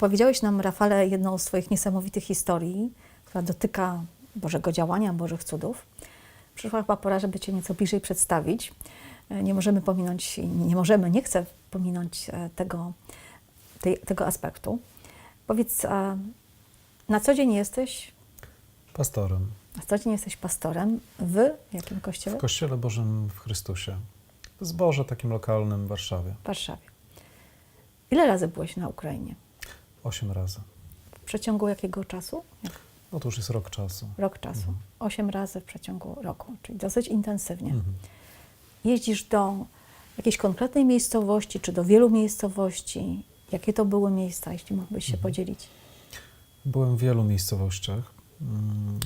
Opowiedziałeś nam, Rafale, jedną z Twoich niesamowitych historii, która dotyka Bożego działania, Bożych cudów. Przyszła chyba pora, żeby Cię nieco bliżej przedstawić. E, Nie możemy pominąć, nie możemy, nie chcę pominąć e, tego, tej, tego aspektu. Powiedz, na co dzień jesteś, Pastorem na co dzień jesteś pastorem w jakim w kościele? Kościele Bożym w Chrystusie. W zborze takim lokalnym w Warszawie. W Warszawie. Ile razy byłeś na Ukrainie? Osiem razy. W przeciągu jakiego czasu? Jak No to już jest rok czasu. rok czasu. Osiem razy w przeciągu roku, czyli dosyć intensywnie. Mhm. Jeździsz do jakiejś konkretnej miejscowości, czy do wielu miejscowości? Jakie to były miejsca, jeśli mógłbyś się podzielić? Byłem w wielu miejscowościach. Mm,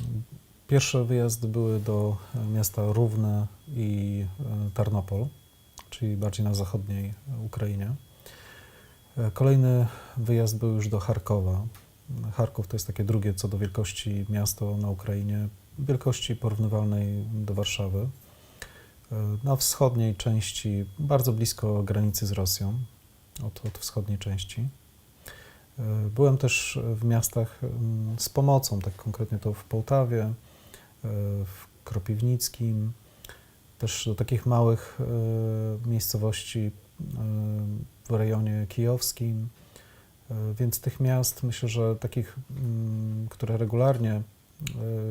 Pierwsze wyjazdy były do e, miasta Równe i e, Tarnopol, czyli bardziej na zachodniej e, Ukrainie. E, Kolejny wyjazd był już do Charkowa. Charków to jest takie drugie co do wielkości miasto na Ukrainie, wielkości porównywalnej do Warszawy. E, Na wschodniej części, bardzo blisko granicy z Rosją, od, od wschodniej części. E, Byłem też w miastach mm, z pomocą, tak konkretnie to w Połtawie, w Kropiwnickim, też do takich małych miejscowości w rejonie kijowskim. E, Więc tych miast, myślę, że takich, mm, które regularnie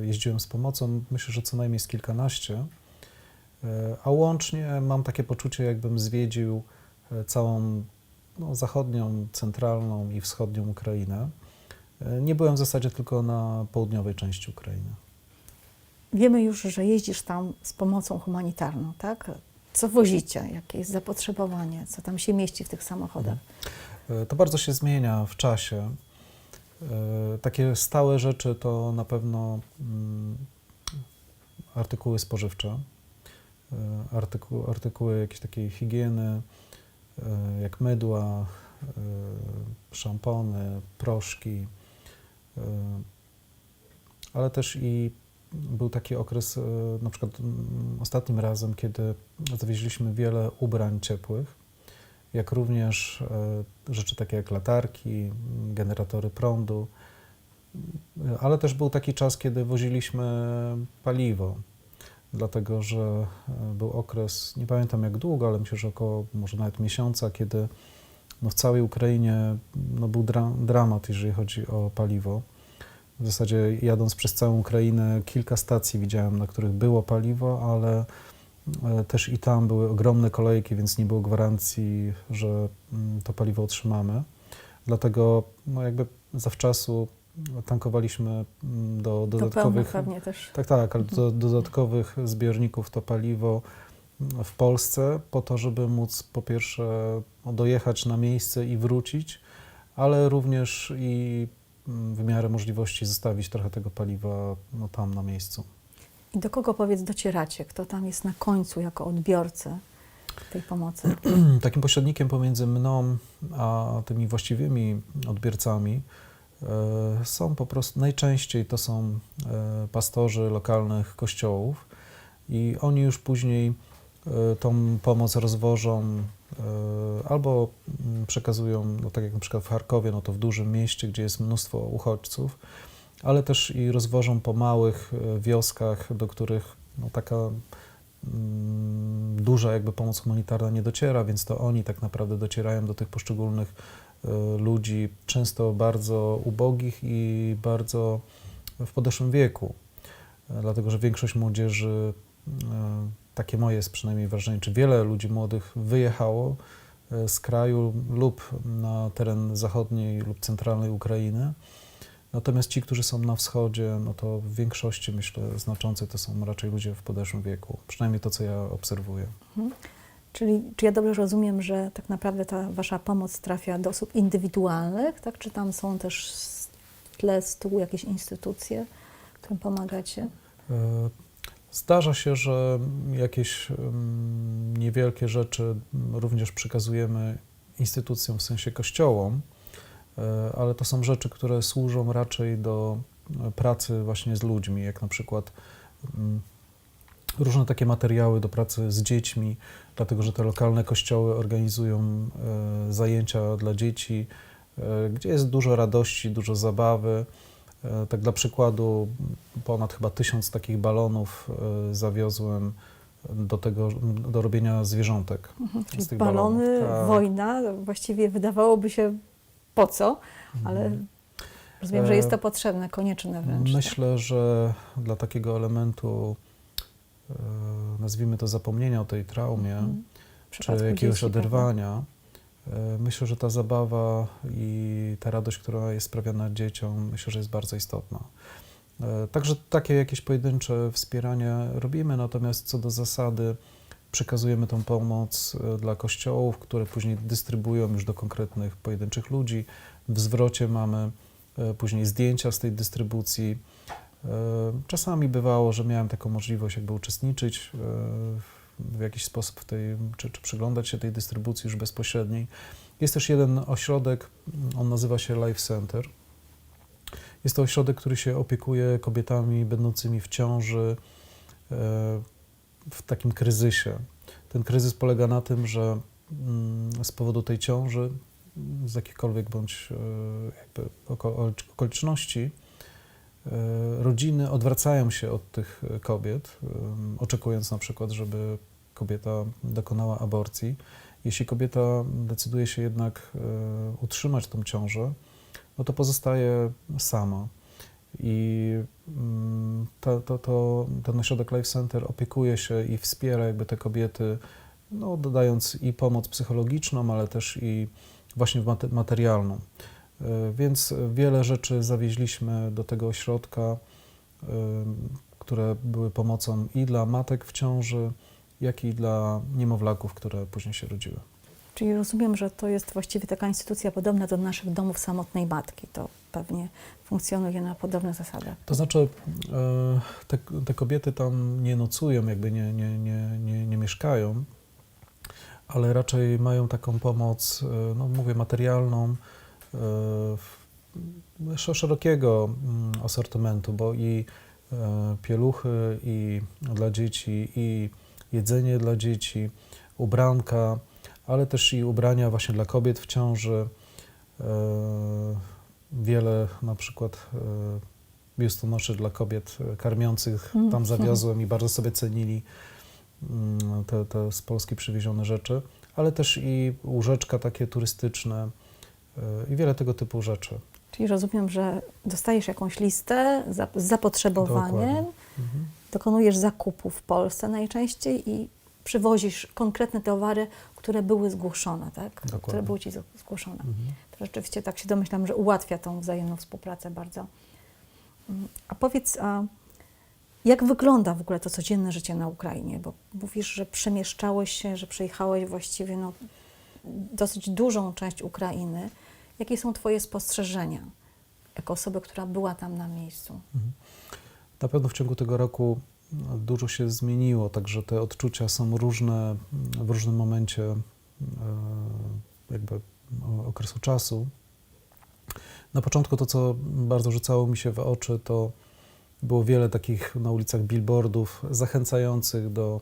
e, jeździłem z pomocą, myślę, że co najmniej z kilkanaście. E, A łącznie mam takie poczucie, jakbym zwiedził całą no, zachodnią, centralną i wschodnią Ukrainę. Nie byłem w zasadzie tylko na południowej części Ukrainy. Wiemy już, że jeździsz tam z pomocą humanitarną, tak? Co wozicie? Jakie jest zapotrzebowanie? Co tam się mieści w tych samochodach? E, To bardzo się zmienia w czasie. E, Takie stałe rzeczy to na pewno mm, artykuły spożywcze, e, artyku, artykuły jakiejś takiej higieny, jak mydła, szampony, proszki, ale też i był taki okres, e, na przykład ostatnim razem, kiedy zawieźliśmy wiele ubrań ciepłych, jak również e, rzeczy takie jak latarki, generatory prądu, ale też był taki czas, kiedy woziliśmy paliwo, dlatego że e, był okres, nie pamiętam jak długo, ale myślę, że około może nawet miesiąca, kiedy no w całej Ukrainie no był dra dramat, jeżeli chodzi o paliwo. W zasadzie jadąc przez całą Ukrainę, kilka stacji widziałem, na których było paliwo, ale e, też i tam były ogromne kolejki, więc nie było gwarancji, że mm, to paliwo otrzymamy. Dlatego no jakby zawczasu tankowaliśmy mm, do To dodatkowych pewnie też. tak, tak, ale do dodatkowych zbiorników to paliwo w Polsce po to, żeby móc po pierwsze no, dojechać na miejsce i wrócić, ale również i mm, w miarę możliwości zostawić trochę tego paliwa no, tam na miejscu. I do kogo powiedz docieracie? Kto tam jest na końcu jako odbiorcy tej pomocy? Takim pośrednikiem pomiędzy mną a tymi właściwymi odbiorcami e, są po prostu najczęściej to są e, pastorzy lokalnych kościołów i oni już później e, tą pomoc rozwożą albo mm, przekazują, no tak jak na przykład w Charkowie, no to w dużym mieście, gdzie jest mnóstwo uchodźców, ale też i rozwożą po małych e, wioskach, do których no taka mm, duża jakby pomoc humanitarna nie dociera, więc to oni tak naprawdę docierają do tych poszczególnych e, ludzi, często bardzo ubogich i bardzo w podeszłym wieku, E, dlatego że większość młodzieży, e, takie moje jest przynajmniej wrażenie, czy wiele ludzi młodych wyjechało e, z kraju lub na teren zachodniej lub centralnej Ukrainy. Natomiast ci, którzy są na wschodzie, no to w większości, myślę, znaczącej to są raczej ludzie w podeszłym wieku. Przynajmniej to, co ja obserwuję. Czyli czy ja dobrze rozumiem, że tak naprawdę ta wasza pomoc trafia do osób indywidualnych, tak? Czy tam są też w tle z tyłu jakieś instytucje, którym pomagacie? Zdarza się, że jakieś niewielkie rzeczy również przekazujemy instytucjom, w sensie kościołom, e, ale to są rzeczy, które służą raczej do e, pracy właśnie z ludźmi, jak na przykład mm, różne takie materiały do pracy z dziećmi, dlatego że te lokalne kościoły organizują e, zajęcia dla dzieci, gdzie jest dużo radości, dużo zabawy. E, Tak dla przykładu, ponad chyba tysiąc takich balonów e, zawiozłem do tego, do robienia zwierzątek. Mhm, Czyli balony, tak. wojna, właściwie wydawałoby się po co, ale rozumiem, że jest to potrzebne, konieczne wręcz. tak? Myślę, że dla takiego elementu, e, nazwijmy to zapomnienia o tej traumie, Mhm. Czy jakiegoś dzieci, oderwania, e, myślę, że ta zabawa i ta radość, która jest sprawiana dzieciom, myślę, że jest bardzo istotna. E, Także takie jakieś pojedyncze wspieranie robimy, natomiast co do zasady przekazujemy tą pomoc e, dla kościołów, które później dystrybuują już do konkretnych pojedynczych ludzi. W zwrocie mamy e, później zdjęcia z tej dystrybucji. E, Czasami bywało, że miałem taką możliwość jakby uczestniczyć e, w- w jakiś sposób w tej, czy, czy przyglądać się tej dystrybucji już bezpośredniej. Jest też jeden ośrodek, on nazywa się Life Center. Jest to ośrodek, który się opiekuje kobietami będącymi w ciąży e, w takim kryzysie. Ten kryzys polega na tym, że mm, z powodu tej ciąży, z jakichkolwiek bądź e, jakby oko- okoliczności, rodziny odwracają się od tych e, kobiet, oczekując na przykład, żeby kobieta dokonała aborcji. Jeśli kobieta decyduje się jednak e, utrzymać tą ciążę, no to pozostaje sama. I mm, to, to, to, ten ośrodek Life Center opiekuje się i wspiera jakby te kobiety, no, dodając i pomoc psychologiczną, ale też i właśnie materialną. E, Więc wiele rzeczy zawieźliśmy do tego ośrodka, em, które były pomocą i dla matek w ciąży, jak i dla niemowlaków, które później się rodziły. Czyli rozumiem, że to jest właściwie taka instytucja podobna do naszych domów samotnej matki. To pewnie funkcjonuje na podobnych zasadach. To znaczy, e, te, te kobiety tam nie nocują, jakby nie, nie, nie, nie, nie mieszkają, ale raczej mają taką pomoc, e, no mówię, materialną, e, szerokiego mm, asortymentu, bo i e, pieluchy, i dla dzieci, i jedzenie dla dzieci, ubranka, ale też i ubrania właśnie dla kobiet w ciąży. E, Wiele na przykład e, biustonoszy dla kobiet e, karmiących Mhm. tam zawiozłem i bardzo sobie cenili mm, te, te z Polski przywiezione rzeczy, ale też i łóżeczka takie turystyczne e, i wiele tego typu rzeczy. Czyli rozumiem, że dostajesz jakąś listę z zapotrzebowaniem. Mhm. dokonujesz zakupu w Polsce najczęściej i przywozisz konkretne towary, które były zgłoszone, tak? Które Dokładnie. były Ci zgłoszone. Mhm. To rzeczywiście tak się domyślam, że ułatwia tą wzajemną współpracę bardzo. Mm, A powiedz, a jak wygląda w ogóle to codzienne życie na Ukrainie? Bo mówisz, że przemieszczałeś się, że przejechałeś właściwie no, dosyć dużą część Ukrainy. Jakie są Twoje spostrzeżenia jako osoby, która była tam na miejscu? Mhm. Na pewno w ciągu tego roku no, dużo się zmieniło, także te odczucia są różne w różnym momencie e, jakby okresu czasu. Na początku to, co bardzo rzucało mi się w oczy, to było wiele takich na ulicach billboardów zachęcających do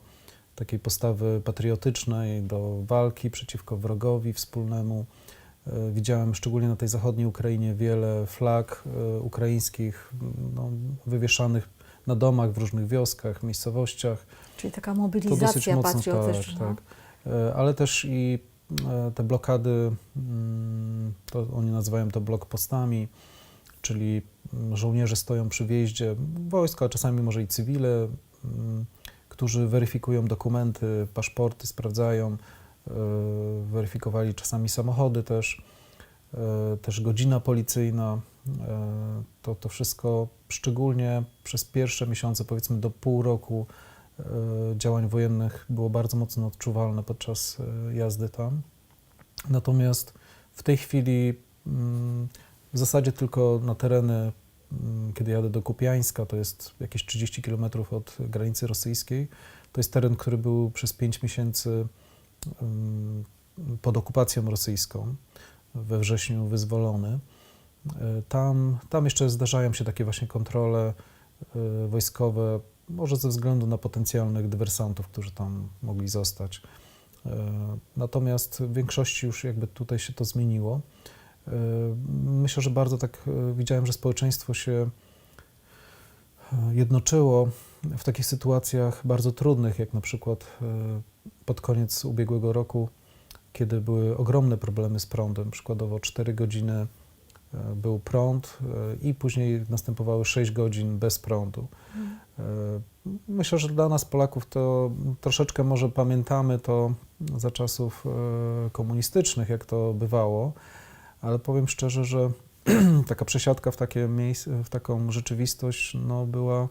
takiej postawy patriotycznej, do walki przeciwko wrogowi wspólnemu. E, Widziałem szczególnie na tej zachodniej Ukrainie wiele flag e, ukraińskich no, wywieszanych na domach w różnych wioskach, miejscowościach. Czyli taka To dosyć mobilizacja mocno, patriotyczna. tak, tak. E, Ale też i te blokady, mm, to oni nazywają to blokpostami, czyli mm, żołnierze stoją przy wjeździe wojska, a czasami może i cywile, mm, którzy weryfikują dokumenty, paszporty, sprawdzają, weryfikowali czasami samochody też, e, też godzina policyjna. e, To, to wszystko szczególnie przez pierwsze miesiące, powiedzmy do pół roku e, działań wojennych było bardzo mocno odczuwalne podczas e, jazdy tam. Natomiast w tej chwili mm, w zasadzie tylko na tereny, mm, kiedy jadę do Kupiańska, to jest jakieś 30 km od granicy rosyjskiej, to jest teren, który był przez 5 miesięcy pod okupacją rosyjską, we wrześniu wyzwolony. E, Tam, tam jeszcze zdarzają się takie właśnie kontrole e, wojskowe, może ze względu na potencjalnych dywersantów, którzy tam mogli zostać. E, Natomiast w większości już jakby tutaj się to zmieniło. Myślę, że bardzo tak widziałem, że społeczeństwo się jednoczyło w takich sytuacjach bardzo trudnych, jak na przykład pod koniec ubiegłego roku, kiedy były ogromne problemy z prądem. Przykładowo 4 godziny e, był prąd e, i później następowały 6 godzin bez prądu. E, Myślę, że dla nas Polaków to troszeczkę może pamiętamy to za czasów komunistycznych, jak to bywało, ale powiem szczerze, że taka przesiadka w, takie miejsce, w taką rzeczywistość no, była,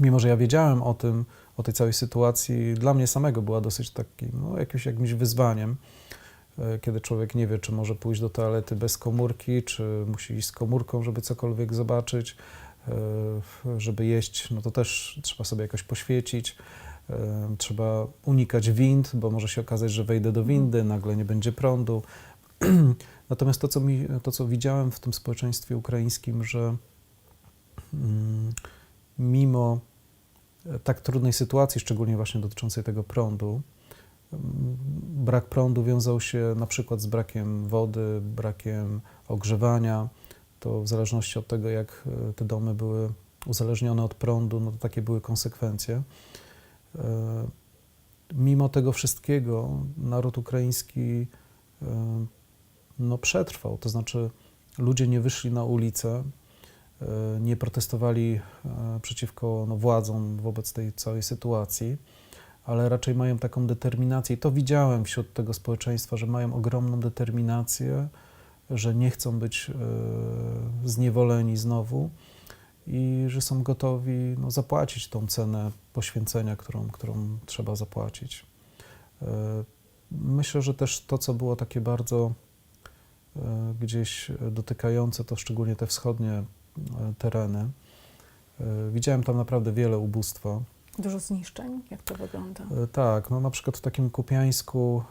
mimo że ja wiedziałem o tym, o tej całej sytuacji, dla mnie samego była dosyć takim, no, jakimś, jakimś wyzwaniem, e, kiedy człowiek nie wie, czy może pójść do toalety bez komórki, czy musi iść z komórką, żeby cokolwiek zobaczyć, e, żeby jeść, no to też trzeba sobie jakoś poświecić. E, Trzeba unikać wind, bo może się okazać, że wejdę do windy, nagle nie będzie prądu. Natomiast to co, mi, to, co widziałem w tym społeczeństwie ukraińskim, że mm, mimo tak trudnej sytuacji, szczególnie właśnie dotyczącej tego prądu, mm, brak prądu wiązał się na przykład z brakiem wody, brakiem ogrzewania. To w zależności od tego, jak e, te domy były uzależnione od prądu, no to takie były konsekwencje. E, Mimo tego wszystkiego naród ukraiński e, no, przetrwał, to znaczy ludzie nie wyszli na ulicę, e, nie protestowali e, przeciwko no, władzom wobec tej całej sytuacji, ale raczej mają taką determinację. I to widziałem wśród tego społeczeństwa, że mają ogromną determinację, że nie chcą być e, zniewoleni znowu i że są gotowi no, zapłacić tą cenę poświęcenia, którą, którą trzeba zapłacić. E, Myślę, że też to, co było takie bardzo e, gdzieś dotykające, to szczególnie te wschodnie e, tereny. E, Widziałem tam naprawdę wiele ubóstwa. Dużo zniszczeń? Jak to wygląda? E, Tak, no na przykład w takim Kupiańsku,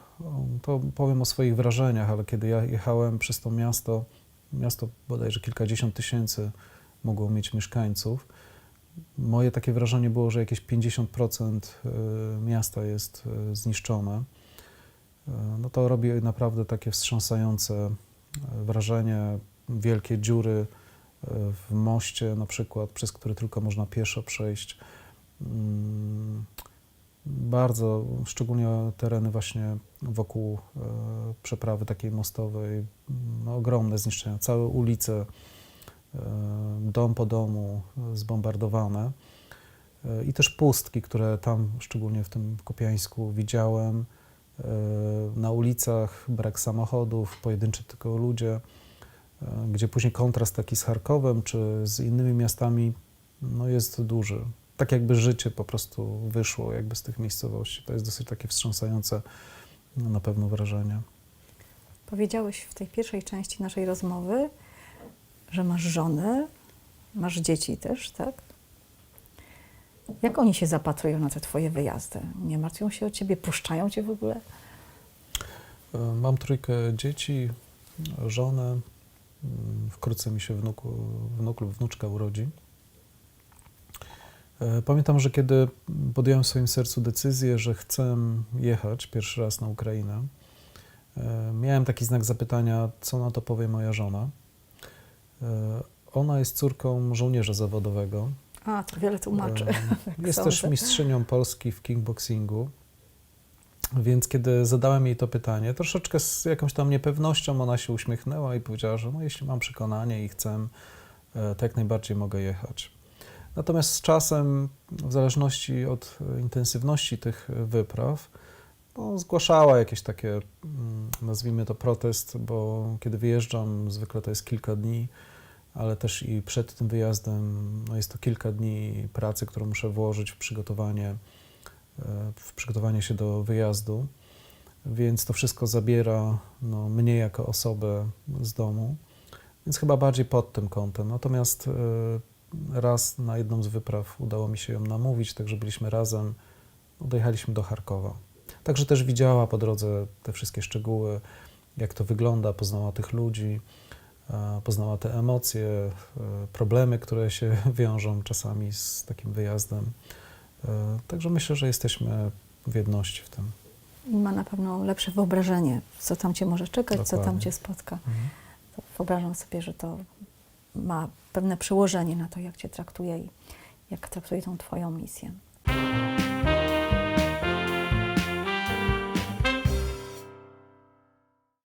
to powiem o swoich wrażeniach, ale kiedy ja jechałem przez to miasto, miasto bodajże kilkadziesiąt tysięcy mogło mieć mieszkańców, moje takie wrażenie było, że jakieś 50% e, miasta jest e, zniszczone. E, No to robi naprawdę takie wstrząsające e, wrażenie, wielkie dziury e, w moście na przykład, przez który tylko można pieszo przejść. Mm, Bardzo, szczególnie tereny właśnie wokół e, przeprawy takiej mostowej, no, ogromne zniszczenia, całe ulice, e, dom po domu e, zbombardowane. I też pustki, które tam, szczególnie w tym Kupiańsku, widziałem. Na ulicach brak samochodów, pojedynczy tylko ludzie, gdzie później kontrast taki z Charkowem czy z innymi miastami no, jest duży. Tak jakby życie po prostu wyszło jakby z tych miejscowości. To jest dosyć takie wstrząsające no, na pewno wrażenie. Powiedziałeś w tej pierwszej części naszej rozmowy, że masz żonę, masz dzieci też, tak? Jak oni się zapatrują na te twoje wyjazdy? Nie martwią się o ciebie? Puszczają cię w ogóle? E, Mam trójkę dzieci, żonę. Mm, Wkrótce mi się wnuku, wnuk lub wnuczka urodzi. E, Pamiętam, że kiedy podjąłem w swoim sercu decyzję, że chcę jechać pierwszy raz na Ukrainę, e, miałem taki znak zapytania, co na to powie moja żona. E, Ona jest córką żołnierza zawodowego. A, to wiele tłumaczy. Jak Jest też mistrzynią Polski w kickboxingu. Więc kiedy zadałem jej to pytanie, troszeczkę z jakąś tam niepewnością, ona się uśmiechnęła i powiedziała, że no, jeśli mam przekonanie i chcę, e, to jak najbardziej mogę jechać. Natomiast z czasem, w zależności od intensywności tych wypraw, no, zgłaszała jakieś takie, mm, nazwijmy to protest, bo kiedy wyjeżdżam, zwykle to jest kilka dni, ale też i przed tym wyjazdem no jest to kilka dni pracy, którą muszę włożyć w przygotowanie, w przygotowanie się do wyjazdu, więc to wszystko zabiera no, mnie jako osobę z domu, więc chyba bardziej pod tym kątem. Natomiast e, raz na jedną z wypraw udało mi się ją namówić, także byliśmy razem, dojechaliśmy do Charkowa. Także też widziała po drodze te wszystkie szczegóły, jak to wygląda, poznała tych ludzi, e, poznała te emocje, e, problemy, które się wiążą czasami z takim wyjazdem. E, Także myślę, że jesteśmy w jedności w tym. I ma na pewno lepsze wyobrażenie, co tam cię może czekać, co tam Dokładnie. cię spotka. Mhm. wyobrażam sobie, że to ma pewne przełożenie na to, jak Cię traktuje i jak traktuje tą Twoją misję.